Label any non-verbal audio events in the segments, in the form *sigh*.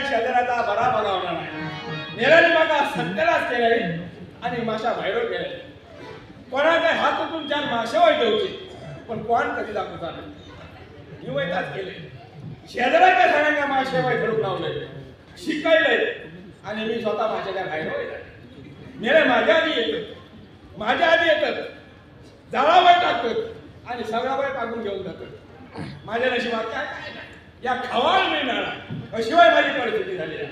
शेजाऱ्या एक बरा बरा होणार नाही. नेराने मागा सत्यालाच केलाय आणि माशा बाहेर गेले कोणाचे हात उठून चार मासे वाईट होते पण कोण कधी दाखवता नाही. केले शेजाऱ्याच्या झाडांना मासे वाईट लावलंय. लावले शिकायलंय आणि मी स्वतः माझ्या बाहेर वळले. माझ्या आधी येतात माझ्या आधी येतात जाळाबाई टाकतात आणि सगळा बाई टाकून घेऊन जातात माझ्या नशिबात काय काय या खवाळ मिळणार अशिवाय माझी परिस्थिती झाली आहे.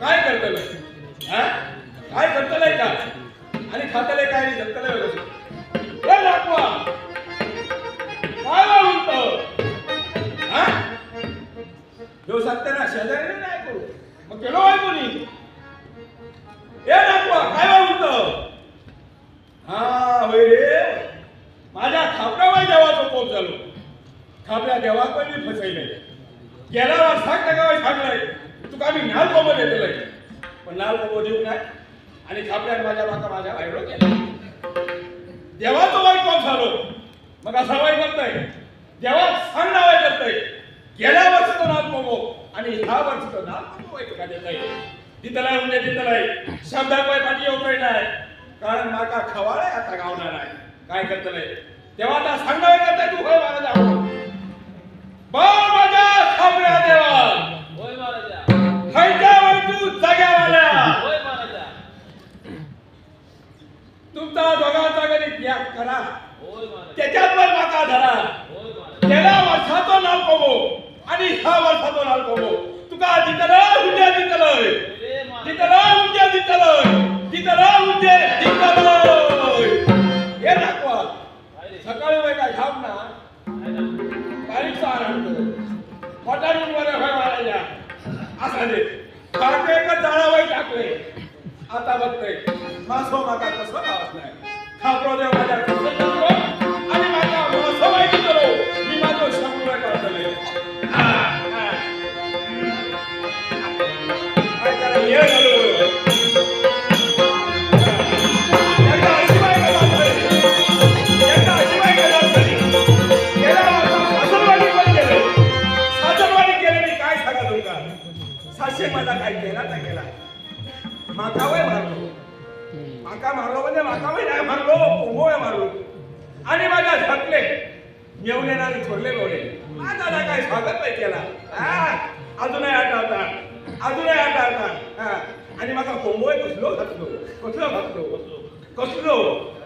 काय करतलं हा? काय करतलंय का? आणि खातलंय काय आणि जगतलंय व्यवस्थित हे दाखवा काय म्हणत हा? ह्यो सत्याना शेजारी नाही करू मग केलो आहे कोणी? हे दाखवा काय म्हणत हा होय रे. माझ्या खापरावर देवाचं पोप झालो. खापऱ्या देवाकडे मी मी फसवले गेला वर्षात टकावाय सांगलाय. तुका मी नाल कोंब देतलंय पण नाल कोंब देऊ नाय. आणि खापऱ्यात माझ्या बाका माझ्या बाहेर गेला देवाचं वाईट कोण झालो मग असा वाईट करताय देवा सांग वाईट करताय गेल्या वर्षी तो नाल कोंबो आणि ह्या वर्षी तो नाल कोंबो वाईट का देताय? दितलाय म्हणजे दितलाय. शब्दात पाय पाठी येऊ नाही कारण माका खवाळे आता गावणार आहे काय करतलंय? तेव्हा आता सांगावे करताय तू खरं मला जाऊ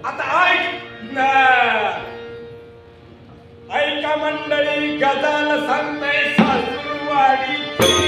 आता ऐक ऐका मंडळी गजाल सांगताय सासूरवाडी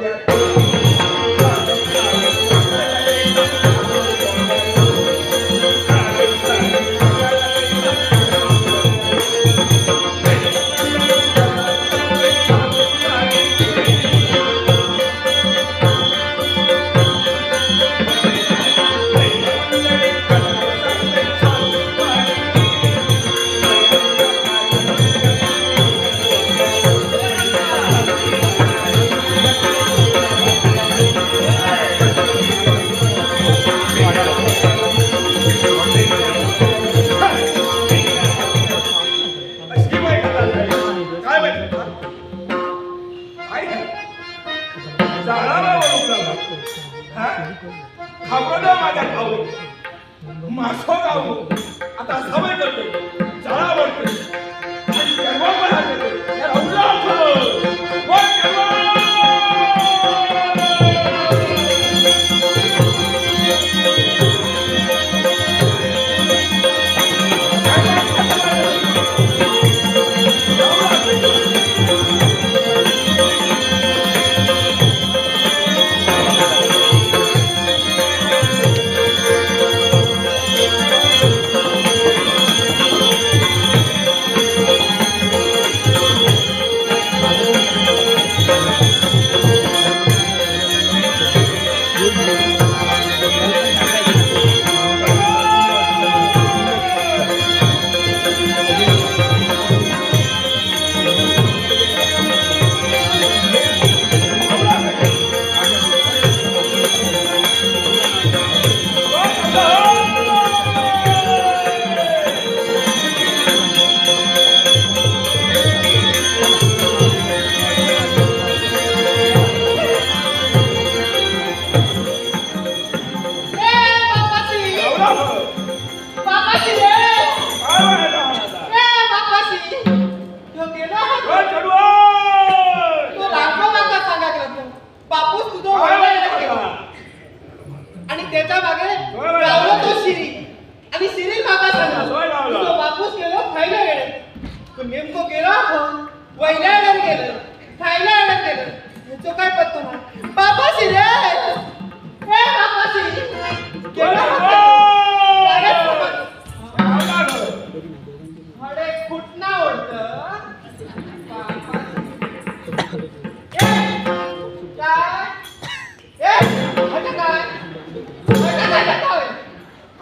Lord.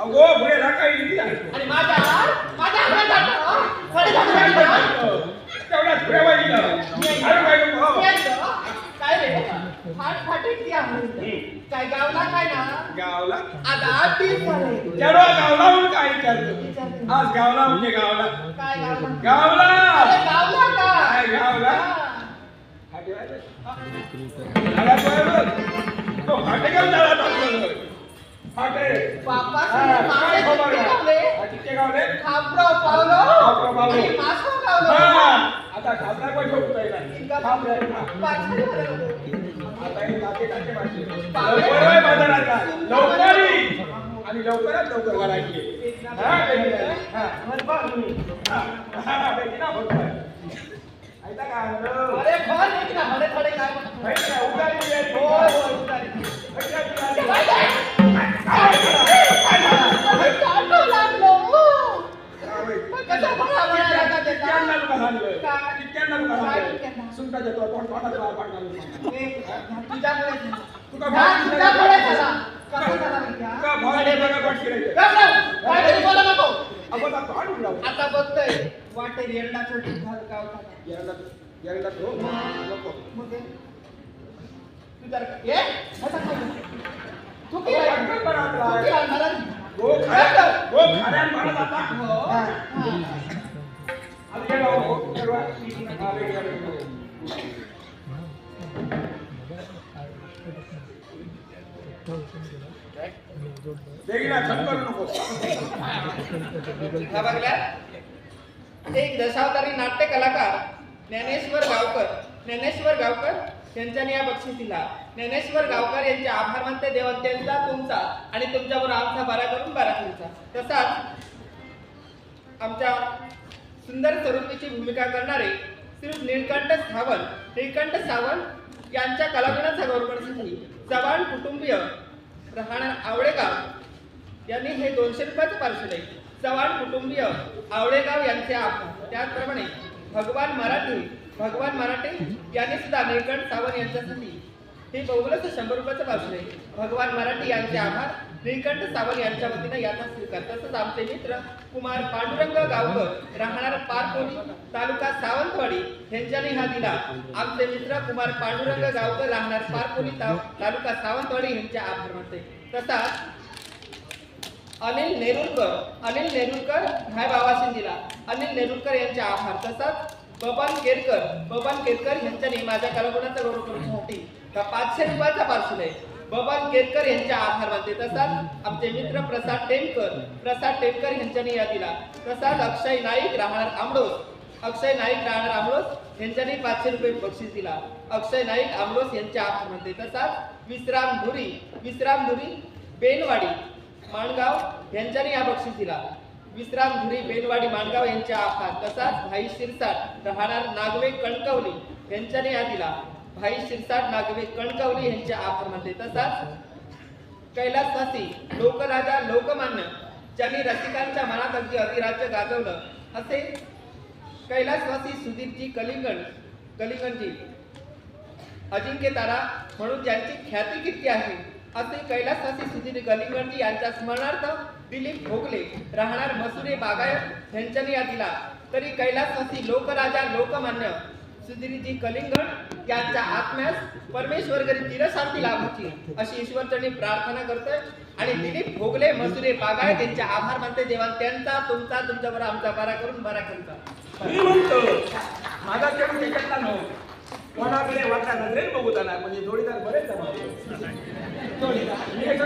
अगो पुढे राखाई किती आणि माझ्या माझ्या हातात. तेवढ्याच पुढे अरे काय नको. यायचं. काय रे फाट फाटे किती आहे काय गावला काय ना? गावला. आता दिवस झाले. तेवढा गावला म्हणून काय विचारतो? आज गावला म्हणजे गावला. काय गावला? गावला. अरे गावला काय गावला. हाटे. तो हाटे हाटे बापा काय खबर किती आहे? गावले किती गावले खापराव पावलो खापराव पावलो. आणि मासो गावलो आता खासदार पण हा. आता हे. लवकर बाजारात. लवकर ये. आणि लवकरात लवकर घालायची हा हा हा, हा, बेटी. ऐका का? अरे भर थोडे काय. होय, होय, उतारी. आता तोंड उघडावं. आता बघतोय वाटेल एरडा छोटी घाल गावठाणा. यायला- यायला तो नको. मग हे? आता. हो, करू नको. हा एक दशावतारी नाट्य कलाकार ज्ञानेश्वर गावकर ज्ञानेश्वर गावकर यांच्याने या बक्षीस दिला ज्ञानेश्वर गावकर यांचे आभार मानते देवा त्यांचा तुमचा आणि तुमच्यावर आमचा बरा करून बरा तुमचा. तसाच आमच्या सुंदर स्वरूपीची भूमिका करणारे श्री नीलकंठ सावंत नीलकंठ सावंत यांच्या कलागुणाचा गौरवण्यासाठी चव्हाण कुटुंबीय राहणार आवडेगाव यांनी हे दोनशे रुपयाचं पार्सल आहे. चव्हाण कुटुंबीय आवडेगाव यांचे आभार. त्याचप्रमाणे भगवान मराठी भगवान मराठे यांनी सुद्धा नीलकंठ सावंत यांच्यासाठी हे बघूनच शंभर रुपयाचं वाचले भगवान मराठी यांचे आभार. निळकंठ सावंत यांच्या वतीनं याचा स्वीकार तसंच आमचे मित्र कुमार पांडुरंग गावकर राहणार पारपोली तालुका सावंतवाडी यांच्याने हा दिला. आमचे मित्र कुमार पांडुरंग गावकर राहणार पारपोली तालुका सावंतवाडी यांच्या आभार मानते तसाच अनिल नेरुलकर अनिल नेरुलकर हाय बाबाशी दिला अनिल नेरुलकर यांचे आभार. तसाच बबन केरकर बबन केरकर यांच्याने माझ्या कलागुणाचा गौरव करण्यासाठी का पाचशे रुपयाचा पार्सल आहे. बबन केरकर यांच्या आभार मानते तसाच आमचे मित्र प्रसाद टेमकर प्रसाद टेमकर यांच्याने या दिला तसाच अक्षय नाईक राहणार आमडोस अक्षय नाईक राहणार आमडोस यांच्याने पाचशे रुपये बक्षीस दिला. अक्षय नाईक आमडोस यांच्या आभार मानते तसाच विश्राम धुरी विश्राम धुरी बेनवाडी माणगाव यांच्याने या बक्षीस दिला. विश्राम धुरी बेनवाडी माणगाव यांच्या आभार तसाच भाई शिरसाट राहणार नागवे कणकवली यांच्याने या दिला. भाई शिरसाट नागवे कणकवली यांचे आभार तसाच कैलासवासी लोकराजा लोकमान्य ज्यांनी रसिकांच्या मनात अगदी अधिराज्य गाजवलं असे कैलासवासी सुधीरजी कलिंगण कलिंगणजी अजिंक्य तारा म्हणून ज्यांची ख्याती किती आहे असे कैलासवासी सुधीर कलिंगणजी यांच्या स्मरणार्थ दिलीप भोगले राहणार मसुरे बागायत यांच्याने या दिला तरी कैलासवासी लोकराजा लोकमान्य सुधीरजी कलिंगण यांच्या आत्म्यास परमेश्वर घरी चिरशांती लाभाची. अशी ईश्वरचरणी प्रार्थना करतोय. आणि दिलीप भोगले मसुरे बागायत यांचे आभार मानते. देवा त्यांचा तुमचा तुमच्यावर आमचा बरा करून बरा करता. मी म्हणतो माझा खेळ त्याच्यातला नव्हता कोणाकडे वाटा नजरेत बघू जाणार म्हणजे जोडीदार बरेच जोडीदार. मी हे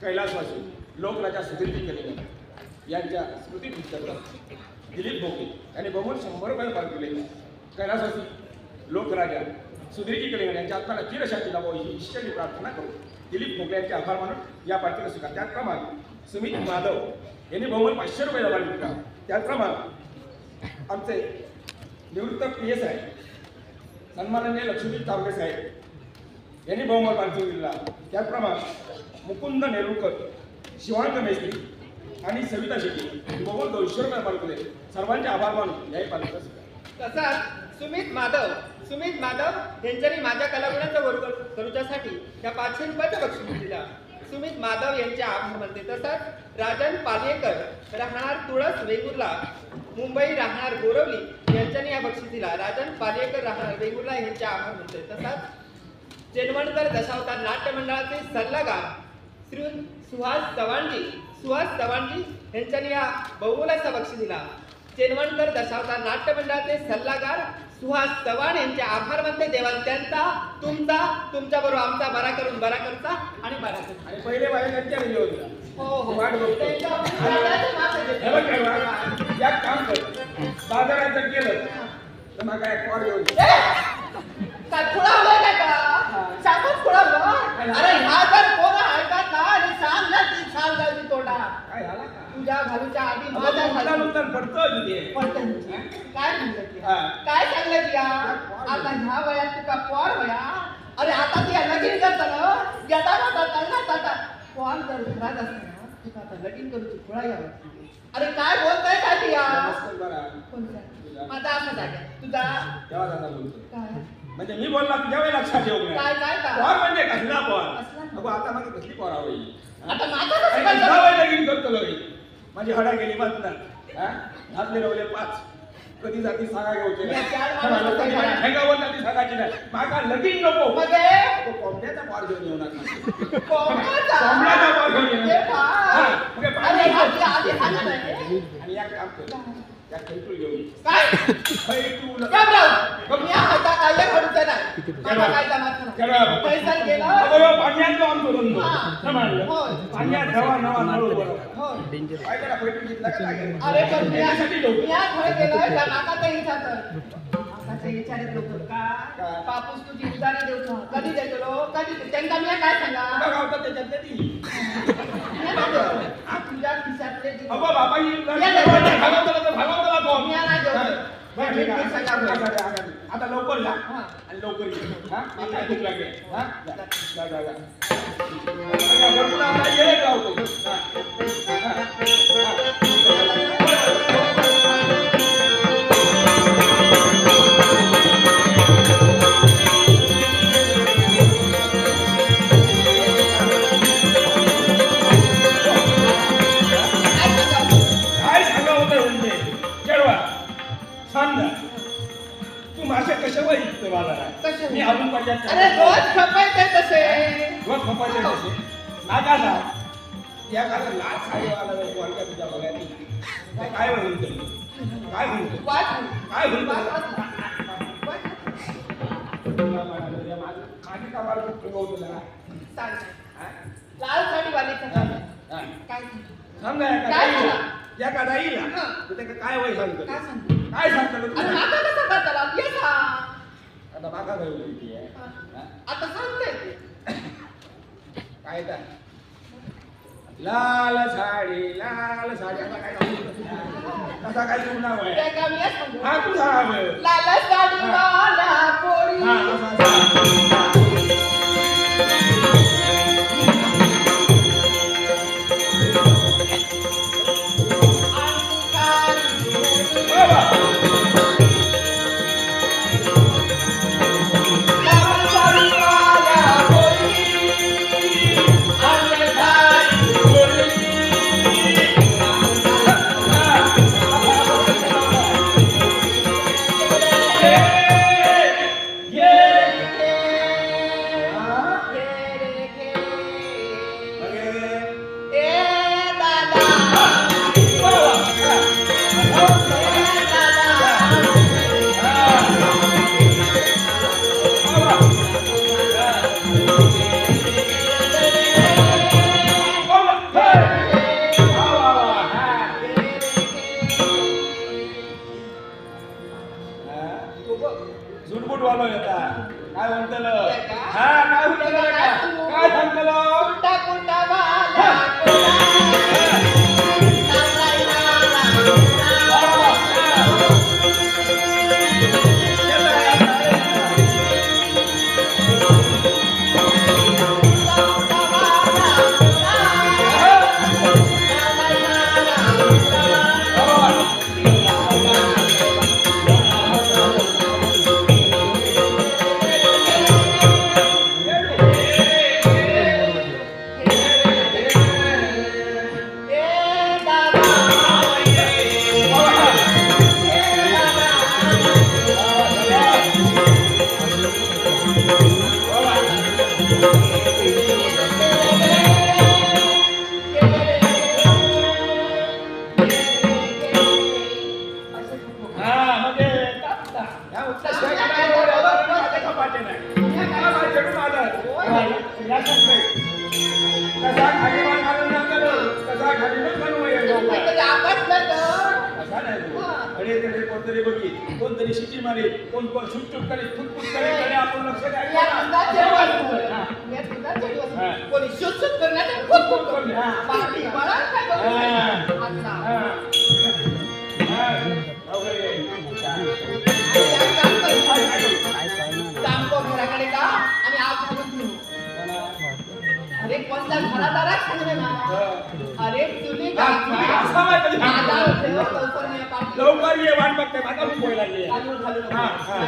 कैलासवासी लोकराजा सुधीरजी कलिंगण यांच्या स्मृती दिलीप भोके यांनी बहुमत शंभर रुपये पार केले. कैलासवासी लोकराजा सुधीरजी कलिंगण यांच्या आत्म्याला चिरशांती लावावी ही ईश्वरी प्रार्थना करू. दिलीप भोगले यांचे आभार मानून या पार्टीला स्वीकार त्याचप्रमाणे सुमित माधव यांनी बहुमत पाचशे रुपये लावले होता त्याचप्रमाणे आमचे निवृत्त पी एस आहे सन्माननीय लक्ष्मीजी तावडे साहेब यांनी बहुमत पार्टी दिला त्याचप्रमाणे मुकुंद नेरुळकर शिवांग मेस्त्री आणि सविता शेट्टी. बहुमत दोनशे रुपये सर्वांचे आभार मानून याही पालिका तसाच सुमित माधव सुमित माधव यांच्यानी माझ्या कलागुणाचा वर्ग करूच्यासाठी त्या पाचशे रुपयाचा बक्षीस दिला. सुमित माधव यांच्या आभार मानते तसंच राजन पालेकर राहणार तुळस वेंगुर्ला मुंबई राहणार गोरवली यांच्यानी या बक्षीस दिला. राजन पालेकर राहणार वेंगुर्ला यांच्या आभार मानते तसंच. चेनवणकर दशावतार नाट्य मंडळाचे सल्लागार श्री सुहास चव्हाणजी सुहास चव्हाणजी यांच्यानी हा बहुमोलाचा बक्षीस दिला चेनवणकर दशावतार नाट्य मंडळाचे सल्लागार सुहास चव्हाण यांचे आभार मानते देवाल त्यांचा तुमचा तुमच्या बरोबर आमचा बरा करून बरा करता आणि बरा करता आणि पहिले घेऊन जा. हो हो वाट बघतो. त्यांच्या आभाराचं माप आहे. हे बघ काय बा, एक काम कर बाजारात जर गेलं तर मग काय ये. काय का? अरे ह्या जर कोण ऐकत ना आणि सांग ना ती सांग जायची तोंडा काय झाला का तुझ्या घालूच्या आधी माझ्या तू मला घालू नंतर पडतो तिथे पडतं. काय म्हणलं ती? हा. काय सांगलं ती या? आता ह्या वयात तुका पोर वया अरे आता ती लगीन करताना गेटा जाता ना जाता. पोर जर घरात असते ना तुका आता लगीन करूची खुळा यावं अरे काय बोलताय काय ती या? नमस्कार? माझा असं जागा. तुझा? तेव्हा दादा बोलतो काय? म्हणजे मी बोलला तुझ्या वेळी लक्षात येऊ नये. काय काय काय? पॉर म्हणजे कसला पॉर? अगो आता माझी कसली पॉर हवी? आता माझं कसं काय लगीन माझी हडा गेली मत ना हा? घातले रवले पाच. कधी जाती सांगा घेऊचे या सांगायची नाही. मागा लगीन नको. कोंबड्याचा पॉर घेऊन येऊ नका कोंबड्याचा? पार घेऊन येऊ ये. आणि एक काम कर. *laughs* पैसा गेला. हा. हो. अरे पण मी लोक. मी आज खरं विचारत का? पापूस तुझी कधी देतो कधी देतो? त्यांना मी काय सांगा? बघा होता त्याच्यातले ती. तुझ्या खिशातले बाबा, आता- आता- आता- आता लवकर जा हा. आणि लवकर ये. हा? मला काय भूक लागली. हा? जा, जा, जा, जा. आता भरपूर आता सांग ना तू मासे कशावर विकतो बाजारात कशावर? मी अजून पर्यंत अरे रोज खपायचे तसे रोज खपायचे कसे नागा ना या लाच साडीवाला लोक वाटल्या तुझ्या बघायला ते काय होईल ते? काय होईल काय होईल. तुला माझं- कामाला. हा? लाल साडीवालीचं काय? हा. काय सांग? या का दाईला हा. तर ते काय वय सांगतो काय सांगतो? काय सांगतो रे अरे तुला? आता कसं करताला? ये सांग. आता होती आहे. हा? आता ते. काय तर लाल साडी लाल साडी आता काय नाव? कसा काय तुझं नाव आहे सांगू? हा आहे. लाल कोळी. हा, असा- असा. काय करू हा. नये. अच्छा. हा. हा. अवघड आहे. आणि एक काम कर. जांभो घराकडे का आणि घेऊ अरे कोणत्या घरादारात सांगणे ना अरे हा, तुम्ही असा आहे. माझा ठेव लवकर मी पाठी लवकर ये वाट बघते माझा आहे. घालून घालून हा, हा.